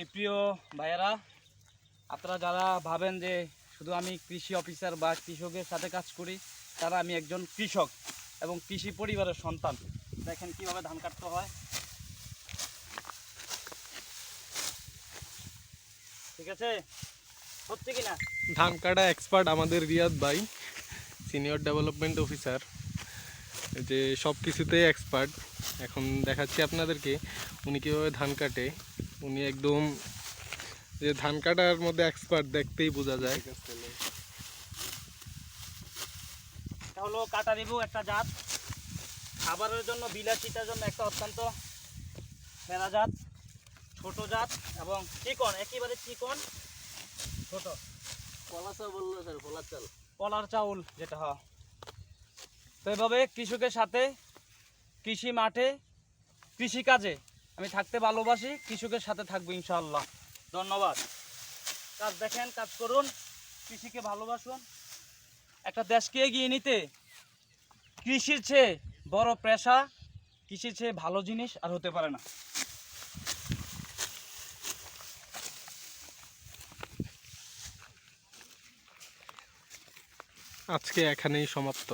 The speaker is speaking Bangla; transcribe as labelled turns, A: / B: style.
A: কৃষি প্রিয় ভাইয়েরা, আপনারা যারা ভাবেন যে শুধু আমি কৃষি অফিসার বা কৃষকের সাথে কাজ করি, তারা আমি একজন কৃষক এবং কৃষি পরিবারের সন্তান। দেখেন কীভাবে ধান কাটতে হয়। ঠিক আছে? হচ্ছে কি না
B: ধান কাটা এক্সপার্ট আমাদের রিয়াদ ভাই সিনিয়র ডেভেলপমেন্ট অফিসার যে সব কিছুতেই এক্সপার্ট এখন দেখাচ্ছি আপনাদেরকে, উনি কীভাবে ধান কাটে। উনি একদম যে ধান কাটার মধ্যে এক্সপার্ট দেখতেই বোঝা যায়।
A: এটা হলো কাটা লেবু একটা জাত। খাবারের জন্য বিলাসিতার জন্য একটা অত্যন্ত সেরা জাত ছোট জাত এবং চিকন একেবারে চিকন ছোট।
C: কলা চাল বলল স্যার কলা চাল।
A: কলার চাউল যেটা হয়। তো এভাবে কৃষকের সাথে কৃষি মাঠে কৃষি কাজে আমি থাকতে ভালোবাসি, কৃষকের সাথে থাকব ইনশাআল্লাহ। ধন্যবাদ। কাজ দেখেন, কাজ করুন, কৃষিকে ভালোবাসুন। একটা দেশকে এগিয়ে নিতে কৃষির চেয়ে বড় পেশা কৃষির চেয়ে ভালো জিনিস আর হতে পারে না।
B: আজকে এখানেই সমাপ্ত।